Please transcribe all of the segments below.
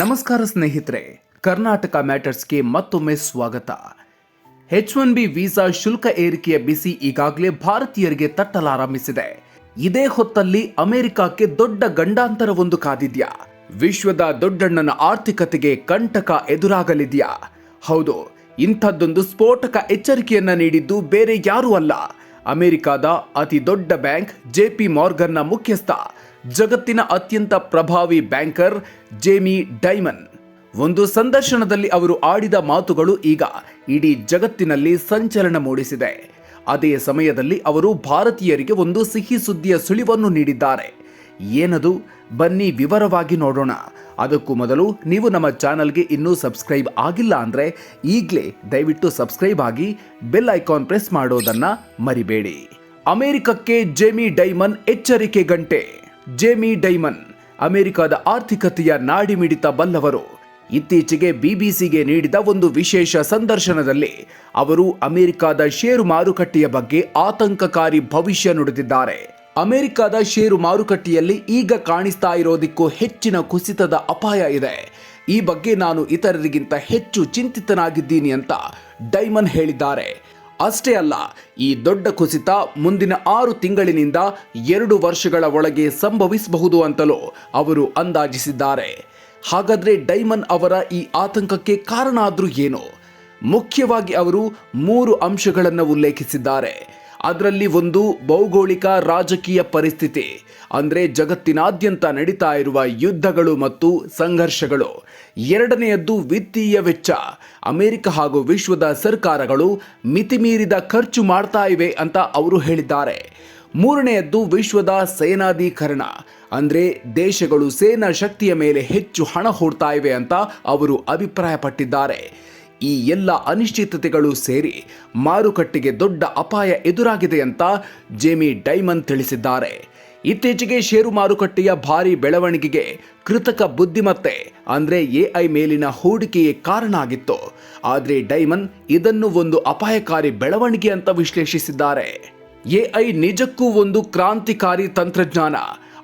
ನಮಸ್ಕಾರ ಸ್ನೇಹಿತರೆ, ಕರ್ನಾಟಕ ಮ್ಯಾಟರ್ಸ್ಗೆ ಮತ್ತೊಮ್ಮೆ ಸ್ವಾಗತ. ಹೆಚ್ ಒನ್ ಬಿ ವೀಸಾ ಶುಲ್ಕ ಏರಿಕೆಯ ಬಿಸಿ ಈಗಾಗಲೇ ಭಾರತೀಯರಿಗೆ ತಟ್ಟಲಾರಂಭಿಸಿದೆ ಇದೇ ಹೊತ್ತಲ್ಲಿ ಅಮೆರಿಕಕ್ಕೆ ದೊಡ್ಡ ಗಂಡಾಂತರವೊಂದು ಕಾದಿದ್ಯಾ. ವಿಶ್ವದ ದೊಡ್ಡಣ್ಣನ ಆರ್ಥಿಕತೆಗೆ ಕಂಟಕ ಎದುರಾಗಲಿದ್ಯಾ. ಹೌದು, ಇಂಥದ್ದೊಂದು ಸ್ಫೋಟಕ ಎಚ್ಚರಿಕೆಯನ್ನ ನೀಡಿದ್ದು ಬೇರೆ ಯಾರೂ ಅಲ್ಲ. ಅಮೆರಿಕದ ಅತಿ ದೊಡ್ಡ ಬ್ಯಾಂಕ್ ಜೆಪಿ ಮಾರ್ಗನ್ನ ಮುಖ್ಯಸ್ಥ ಜಗತ್ತಿನ ಅತ್ಯಂತ ಪ್ರಭಾವಿ ಬ್ಯಾಂಕರ್ ಜೇಮಿ ಡೈಮನ್. ಒಂದು ಸಂದರ್ಶನದಲ್ಲಿ ಅವರು ಆಡಿದ ಮಾತುಗಳು ಈಗ ಇಡೀ ಜಗತ್ತಿನಲ್ಲಿ ಸಂಚಲನ ಮೂಡಿಸಿದೆ. ಅದೇ ಸಮಯದಲ್ಲಿ ಅವರು ಭಾರತೀಯರಿಗೆ ಒಂದು ಸಿಹಿ ಸುದ್ದಿಯ ಸುಳಿವನ್ನು ನೀಡಿದ್ದಾರೆ. ಏನದು? ಬನ್ನಿ ವಿವರವಾಗಿ ನೋಡೋಣ. ಅದಕ್ಕೂ ಮೊದಲು ನೀವು ನಮ್ಮ ಚಾನಲ್ಗೆ ಇನ್ನೂ ಸಬ್ಸ್ಕ್ರೈಬ್ ಆಗಿಲ್ಲ ಅಂದರೆ ಈಗಲೇ ದಯವಿಟ್ಟು ಸಬ್ಸ್ಕ್ರೈಬ್ ಆಗಿ ಬೆಲ್ ಐಕಾನ್ ಪ್ರೆಸ್ ಮಾಡೋದನ್ನು ಮರಿಬೇಡಿ. ಅಮೆರಿಕಕ್ಕೆ ಜೇಮಿ ಡೈಮನ್ ಎಚ್ಚರಿಕೆ ಗಂಟೆ. ಜೇಮಿ ಡೈಮನ್, ಅಮೆರಿಕದ ಆರ್ಥಿಕತೆಯ ನಾಡಿಮಿಡಿತ ಬಲ್ಲವರು. ಇತ್ತೀಚೆಗೆ ಬಿಬಿಸಿಗೆ ನೀಡಿದ ಒಂದು ವಿಶೇಷ ಸಂದರ್ಶನದಲ್ಲಿ ಅವರು ಅಮೆರಿಕದ ಷೇರು ಮಾರುಕಟ್ಟೆಯ ಬಗ್ಗೆ ಆತಂಕಕಾರಿ ಭವಿಷ್ಯ ನುಡಿದಿದ್ದಾರೆ. ಅಮೆರಿಕದ ಷೇರು ಮಾರುಕಟ್ಟೆಯಲ್ಲಿ ಈಗ ಕಾಣಿಸ್ತಾ ಇರೋದಕ್ಕೂ ಹೆಚ್ಚಿನ ಕುಸಿತದ ಅಪಾಯ ಇದೆ. ಈ ಬಗ್ಗೆ ನಾನು ಇತರರಿಗಿಂತ ಹೆಚ್ಚು ಚಿಂತಿತನಾಗಿದ್ದೀನಿ ಅಂತ ಡೈಮನ್ ಹೇಳಿದ್ದಾರೆ. ಅಷ್ಟೇ ಅಲ್ಲ, ಈ ದೊಡ್ಡ ಕುಸಿತ ಮುಂದಿನ ಆರು ತಿಂಗಳಿನಿಂದ ಎರಡು ವರ್ಷಗಳ ಒಳಗೆ ಸಂಭವಿಸಬಹುದು ಅಂತಲೂ ಅವರು ಅಂದಾಜಿಸಿದ್ದಾರೆ. ಹಾಗಾದರೆ ಡೈಮನ್ ಅವರ ಈ ಆತಂಕಕ್ಕೆ ಕಾರಣ ಆದರೂ ಏನು? ಮುಖ್ಯವಾಗಿ ಅವರು ಮೂರು ಅಂಶಗಳನ್ನು ಉಲ್ಲೇಖಿಸಿದ್ದಾರೆ. ಅದರಲ್ಲಿ ಒಂದು ಭೌಗೋಳಿಕ ರಾಜಕೀಯ ಪರಿಸ್ಥಿತಿ ಅಂದರೆ ಜಗತ್ತಿನಾದ್ಯಂತ ನಡೀತಾ ಇರುವ ಯುದ್ಧಗಳು ಮತ್ತು ಸಂಘರ್ಷಗಳು. ಎರಡನೆಯದ್ದು ವಿತ್ತೀಯ ವೆಚ್ಚ. ಅಮೆರಿಕ ಹಾಗೂ ವಿಶ್ವದ ಸರ್ಕಾರಗಳು ಮಿತಿಮೀರಿದ ಖರ್ಚು ಮಾಡ್ತಾ ಇವೆ ಅಂತ ಅವರು ಹೇಳಿದ್ದಾರೆ. ಮೂರನೆಯದ್ದು ವಿಶ್ವದ ಸೇನಾಧೀಕರಣ. ಅಂದರೆ ದೇಶಗಳು ಸೇನಾ ಶಕ್ತಿಯ ಮೇಲೆ ಹೆಚ್ಚು ಹಣ ಹೂಡ್ತಾ ಇವೆ ಅಂತ ಅವರು ಅಭಿಪ್ರಾಯಪಟ್ಟಿದ್ದಾರೆ. ಈ ಎಲ್ಲ ಅನಿಶ್ಚಿತತೆಗಳು ಸೇರಿ ಮಾರುಕಟ್ಟೆಗೆ ದೊಡ್ಡ ಅಪಾಯ ಎದುರಾಗಿದೆ ಅಂತ ಜೇಮಿ ಡೈಮನ್ ತಿಳಿಸಿದ್ದಾರೆ. ಇತ್ತೀಚೆಗೆ ಷೇರು ಮಾರುಕಟ್ಟೆಯ ಭಾರಿ ಬೆಳವಣಿಗೆಗೆ ಕೃತಕ ಬುದ್ಧಿಮತ್ತೆ, ಅಂದ್ರೆ ಎಐ ಮೇಲಿನ ಹೂಡಿಕೆಯೇ ಕಾರಣ ಆಗಿತ್ತು. ಆದರೆ ಡೈಮನ್ ಇದನ್ನು ಒಂದು ಅಪಾಯಕಾರಿ ಬೆಳವಣಿಗೆ ಅಂತ ವಿಶ್ಲೇಷಿಸಿದ್ದಾರೆ. ಎಐ ನಿಜಕ್ಕೂ ಒಂದು ಕ್ರಾಂತಿಕಾರಿ ತಂತ್ರಜ್ಞಾನ.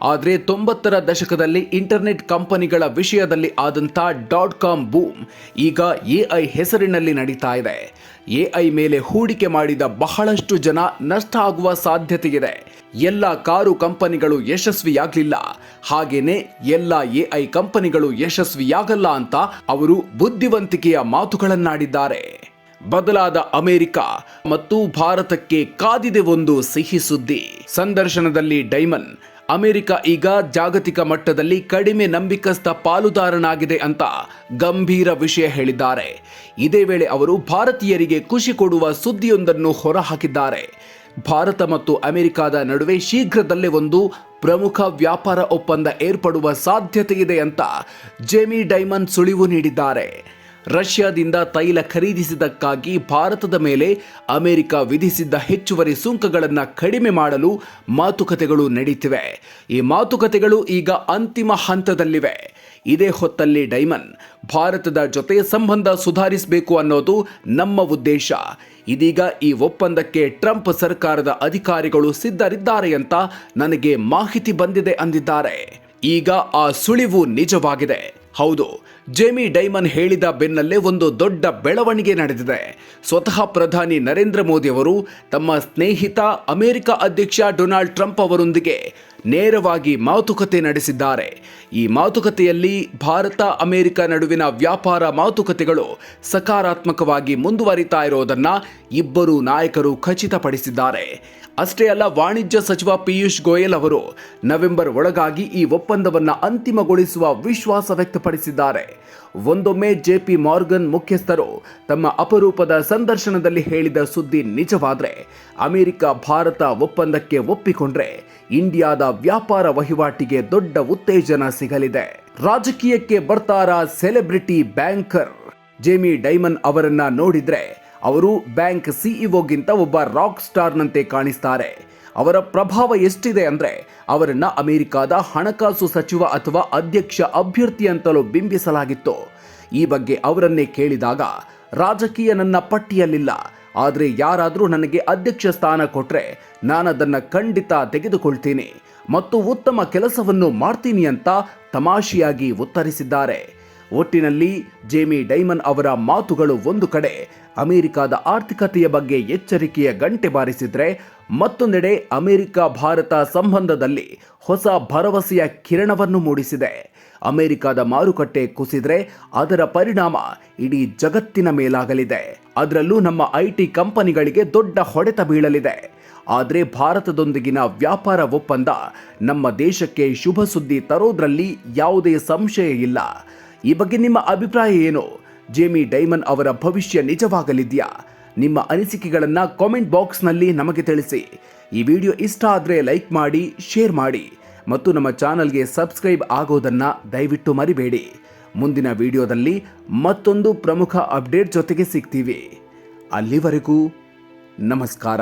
ಆದರೆ ತೊಂಬತ್ತರ ದಶಕದಲ್ಲಿ ಇಂಟರ್ನೆಟ್ ಕಂಪನಿಗಳ ವಿಷಯದಲ್ಲಿ ಆದಂಥ ಡಾಟ್ ಕಾಮ್ ಬೂಮ್ ಈಗ ಎಐ ಹೆಸರಿನಲ್ಲಿ ನಡೀತಾ ಇದೆ. ಎಐ ಮೇಲೆ ಹೂಡಿಕೆ ಮಾಡಿದ ಬಹಳಷ್ಟು ಜನ ನಷ್ಟ ಆಗುವ ಸಾಧ್ಯತೆ ಇದೆ ಎಲ್ಲ ಕಾರು ಕಂಪನಿಗಳು ಯಶಸ್ವಿಯಾಗಲಿಲ್ಲ. ಹಾಗೇನೆ ಎಲ್ಲ ಎಐ ಕಂಪನಿಗಳು ಯಶಸ್ವಿಯಾಗಲ್ಲ ಅಂತ ಅವರು ಬುದ್ಧಿವಂತಿಕೆಯ ಮಾತುಗಳನ್ನಾಡಿದ್ದಾರೆ. ಬದಲಾದ ಅಮೆರಿಕ ಮತ್ತು ಭಾರತಕ್ಕೆ ಕಾದಿದೆ ಒಂದು ಸಿಹಿ ಸುದ್ದಿ. ಸಂದರ್ಶನದಲ್ಲಿ ಡೈಮನ್, ಅಮೆರಿಕ ಈಗ ಜಾಗತಿಕ ಮಟ್ಟದಲ್ಲಿ ಕಡಿಮೆ ನಂಬಿಕಸ್ಥ ಪಾಲುದಾರನಾಗಿದೆ ಅಂತ ಗಂಭೀರ ವಿಷಯ ಹೇಳಿದ್ದಾರೆ. ಇದೇ ವೇಳೆ ಅವರು ಭಾರತೀಯರಿಗೆ ಖುಷಿ ಕೊಡುವ ಸುದ್ದಿಯೊಂದನ್ನು ಹೊರಹಾಕಿದ್ದಾರೆ. ಭಾರತ ಮತ್ತು ಅಮೆರಿಕದ ನಡುವೆ ಶೀಘ್ರದಲ್ಲೇ ಒಂದು ಪ್ರಮುಖ ವ್ಯಾಪಾರ ಒಪ್ಪಂದ ಏರ್ಪಡುವ ಸಾಧ್ಯತೆ ಇದೆ ಅಂತ ಜೇಮಿ ಡೈಮನ್ ಸುಳಿವು ನೀಡಿದ್ದಾರೆ. ರಷ್ಯಾದಿಂದ ತೈಲ ಖರೀದಿಸಿದ್ದಕ್ಕಾಗಿ ಭಾರತದ ಮೇಲೆ ಅಮೆರಿಕ ವಿಧಿಸಿದ್ದ ಹೆಚ್ಚುವರಿ ಸುಂಕಗಳನ್ನು ಕಡಿಮೆ ಮಾಡಲು ಮಾತುಕತೆಗಳು ನಡೆಯುತ್ತಿವೆ ಈ ಮಾತುಕತೆಗಳು ಈಗ ಅಂತಿಮ ಹಂತದಲ್ಲಿವೆ. ಇದೇ ಹೊತ್ತಲ್ಲಿ ಡೈಮನ್ ಭಾರತದ ಜೊತೆ ಸಂಬಂಧ ಸುಧಾರಿಸಬೇಕು ಅನ್ನೋದು ನಮ್ಮ ಉದ್ದೇಶ. ಇದೀಗ ಈ ಒಪ್ಪಂದಕ್ಕೆ ಟ್ರಂಪ್ ಸರ್ಕಾರದ ಅಧಿಕಾರಿಗಳು ಸಿದ್ಧರಿದ್ದಾರೆ ಅಂತ ನನಗೆ ಮಾಹಿತಿ ಬಂದಿದೆ ಅಂದಿದ್ದಾರೆ. ಈಗ ಆ ಸುಳಿವು ನಿಜವಾಗಿದೆ. ಹೌದು, ಜೇಮಿ ಡೈಮನ್ ಹೇಳಿದ ಬೆನ್ನಲ್ಲೇ ಒಂದು ದೊಡ್ಡ ಬೆಳವಣಿಗೆ ನಡೆದಿದೆ. ಸ್ವತಃ ಪ್ರಧಾನಿ ನರೇಂದ್ರ ಮೋದಿ ಅವರು ತಮ್ಮ ಸ್ನೇಹಿತ ಅಮೆರಿಕ ಅಧ್ಯಕ್ಷ ಡೊನಾಲ್ಡ್ ಟ್ರಂಪ್ ಅವರೊಂದಿಗೆ ನೇರವಾಗಿ ಮಾತುಕತೆ ನಡೆಸಿದ್ದಾರೆ. ಈ ಮಾತುಕತೆಯಲ್ಲಿ ಭಾರತ, ಅಮೆರಿಕ ನಡುವಿನ ವ್ಯಾಪಾರ ಮಾತುಕತೆಗಳು ಸಕಾರಾತ್ಮಕವಾಗಿ ಮುಂದುವರಿತಾ ಇರೋದನ್ನ ಇಬ್ಬರು ನಾಯಕರು ಖಚಿತಪಡಿಸಿದ್ದಾರೆ. ಅಷ್ಟೇ ಅಲ್ಲ, ವಾಣಿಜ್ಯ ಸಚಿವ ಪಿಯೂಷ್ ಗೋಯಲ್ ಅವರು ನವೆಂಬರ್ ಒಳಗಾಗಿ ಈ ಒಪ್ಪಂದವನ್ನು ಅಂತಿಮಗೊಳಿಸುವ ವಿಶ್ವಾಸ ವ್ಯಕ್ತಪಡಿಸಿದ್ದಾರೆ. ಒಂದೊಮ್ಮೆ ಜೆಪಿ ಮಾರ್ಗನ್ ಮುಖ್ಯಸ್ಥರು ತಮ್ಮ ಅಪರೂಪದ ಸಂದರ್ಶನದಲ್ಲಿ ಹೇಳಿದ ಸುದ್ದಿ ನಿಜವಾದರೆ, ಅಮೆರಿಕ, ಭಾರತ ಒಪ್ಪಂದಕ್ಕೆ ಒಪ್ಪಿಕೊಂಡ್ರೆ, ಇಂಡಿಯಾದ ವ್ಯಾಪಾರ ವಹಿವಾಟಿಗೆ ದೊಡ್ಡ ಉತ್ತೇಜನ ಸಿಗಲಿದೆ. ರಾಜಕೀಯಕ್ಕೆ ಬರ್ತಾರ ಸೆಲೆಬ್ರಿಟಿ ಬ್ಯಾಂಕರ್? ಜೇಮಿ ಡೈಮನ್ ಅವರನ್ನ ನೋಡಿದ್ರೆ ಅವರು ಬ್ಯಾಂಕ್ ಸಿಇಒಗಿಂತ ಒಬ್ಬ ರಾಕ್ ಸ್ಟಾರ್ನಂತೆ ಕಾಣಿಸ್ತಾರೆ. ಅವರ ಪ್ರಭಾವ ಎಷ್ಟಿದೆ ಅಂದ್ರೆ ಅವರನ್ನ ಅಮೆರಿಕದ ಹಣಕಾಸು ಸಚಿವ ಅಥವಾ ಅಧ್ಯಕ್ಷ ಅಭ್ಯರ್ಥಿ ಅಂತಲೂ ಬಿಂಬಿಸಲಾಗಿತ್ತು. ಈ ಬಗ್ಗೆ ಅವರನ್ನೇ ಕೇಳಿದಾಗ, ರಾಜಕೀಯ ನನ್ನ ಪಟ್ಟಿಯಲ್ಲಿಲ್ಲ. ಆದರೆ ಯಾರಾದರೂ ನನಗೆ ಅಧ್ಯಕ್ಷ ಸ್ಥಾನ ಕೊಟ್ರೆ ನಾನದನ್ನು ಖಂಡಿತ ತೆಗೆದುಕೊಳ್ತೀನಿ. ಮತ್ತು ಉತ್ತಮ ಕೆಲಸವನ್ನು ಮಾಡ್ತೀನಿ ಅಂತ ತಮಾಷೆಯಾಗಿ ಉತ್ತರಿಸಿದ್ದಾರೆ. ಒಟ್ಟಿನಲ್ಲಿ ಜೇಮಿ ಡೈಮನ್ ಅವರ ಮಾತುಗಳು ಒಂದು ಕಡೆ, ಅಮೆರಿಕದ ಆರ್ಥಿಕತೆಯ ಬಗ್ಗೆ ಎಚ್ಚರಿಕೆಯ ಗಂಟೆ ಬಾರಿಸಿದರೆ ಮತ್ತೊಂದೆಡೆ ಅಮೆರಿಕ ಭಾರತ ಸಂಬಂಧದಲ್ಲಿ ಹೊಸ ಭರವಸೆಯ ಕಿರಣವನ್ನು ಮೂಡಿಸಿದೆ. ಅಮೆರಿಕದ ಮಾರುಕಟ್ಟೆ ಕುಸಿದ್ರೆ ಅದರ ಪರಿಣಾಮ ಇಡೀ ಜಗತ್ತಿನ ಮೇಲಾಗಲಿದೆ. ಅದರಲ್ಲೂ ನಮ್ಮ ಐಟಿ ಕಂಪನಿಗಳಿಗೆ ದೊಡ್ಡ ಹೊಡೆತ ಬೀಳಲಿದೆ. ಆದರೆ ಭಾರತದೊಂದಿಗಿನ ವ್ಯಾಪಾರ ಒಪ್ಪಂದ ನಮ್ಮ ದೇಶಕ್ಕೆ ಶುಭ ಸುದ್ದಿ ತರೋದ್ರಲ್ಲಿ ಯಾವುದೇ ಸಂಶಯ ಇಲ್ಲ. ಈ ಬಗ್ಗೆ ನಿಮ್ಮ ಅಭಿಪ್ರಾಯ ಏನು? ಜೇಮಿ ಡೈಮನ್ ಅವರ ಭವಿಷ್ಯ ನಿಜವಾಗಲಿದೆಯಾ? ನಿಮ್ಮ ಅನಿಸಿಕೆಗಳನ್ನು ಕಾಮೆಂಟ್ ಬಾಕ್ಸ್ನಲ್ಲಿ ನಮಗೆ ತಿಳಿಸಿ. ಈ ವಿಡಿಯೋ ಇಷ್ಟ ಆದರೆ ಲೈಕ್ ಮಾಡಿ, ಶೇರ್ ಮಾಡಿ ಮತ್ತು ನಮ್ಮ ಚಾನಲ್ಗೆ ಸಬ್ಸ್ಕ್ರೈಬ್ ಆಗೋದನ್ನು ದಯವಿಟ್ಟು ಮರಿಬೇಡಿ. ಮುಂದಿನ ವಿಡಿಯೋದಲ್ಲಿ ಮತ್ತೊಂದು ಪ್ರಮುಖ ಅಪ್ಡೇಟ್ ಜೊತೆಗೆ ಸಿಗ್ತೀವಿ. ಅಲ್ಲಿವರೆಗೂ ನಮಸ್ಕಾರ.